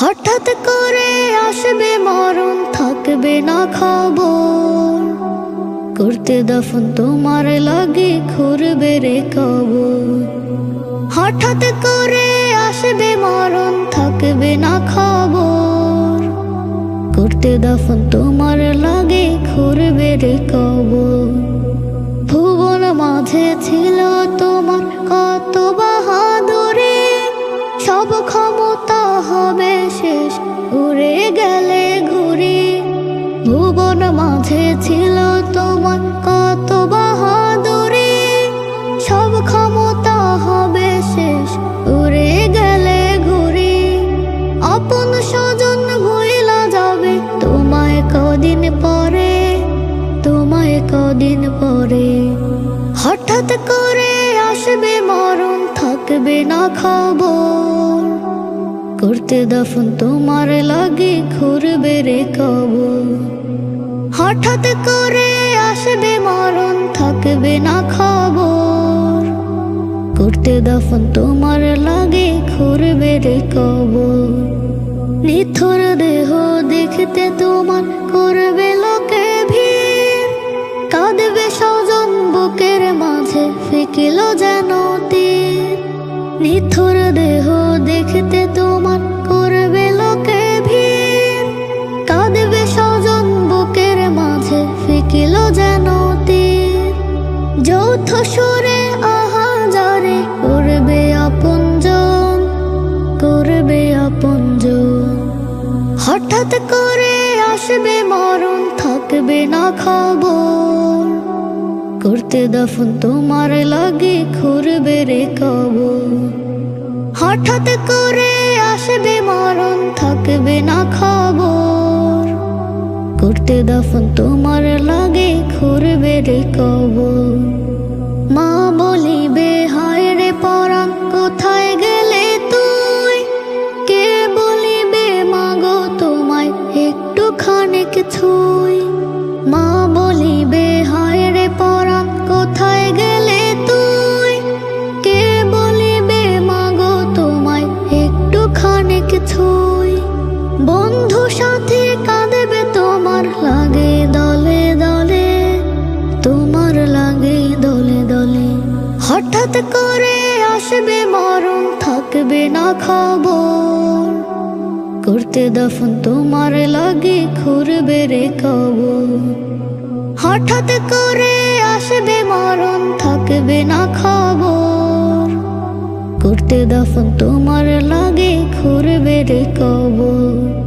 হঠাৎ করে আসবে মরণ, থাকবে না খবর। করতে দফন তোমার লাগে খুরবে রে কবর। হঠাৎ করে আসবে মরণ, থাকবে না খবর। করতে দফন তোমার লাগে খুরবে রে কবর। ভুবন মাঝে ছিল ক্ষমতা হবে শেষ। উড়ে গেলে ঘুরি ভুবন মাঝে ছিল তোমার কত বাহাদুরি। সব ক্ষমতা হবে শেষ। উড়ে গেলে ঘুরি আপন স্বজন ভুইলা যাবে তোমায় কদিন পরে। তোমায় কদিন পরে। হঠাৎ করে আসবে মরণ থাকবে না খবর। করতে দফন তোমার লাগে ঘুরবে রে কবর। হঠাৎ করে আসবে মরণ থাকবে না খবর। করতে দফন তোমার লাগে ঘুরবে রে কবর। নিথর দেহ দেখতে তোমার করবে ফিকিল যেন তীর। নিথর দেহ দেখতে তোমার করবে লোকে ভিড়। কাঁদবে স্বজন বুকের মাঝে, ফিকিল যেন তীর। যৌথ সুরে আহা যারে করবে আপনজন হঠাৎ করে আসবে মরণ, থাকবে না খবর। করতে দফন তোমার লাগে খুরবে রে কবর। হঠাৎ করে আসবে মরণ, থাকবে না খবর। করতে দফন তোমার লাগে খুরবে রে কবর। মা বলিবে, হায় রে পরাণ, কোথায় গেলে তুই? কে বলিবে, মাগো, তোমায় একটু খানিক ছুই। মা বলিবে, হায় হঠাৎ করে আসবে মরণ, থাকবে না খবর। করতে দফন তোমার লাগে খুরবে রে কবর। হঠাৎ করে আসবে মরণ, থাকবে না খবর। করতে দফন তোমার লাগে খুরবে রে কবর।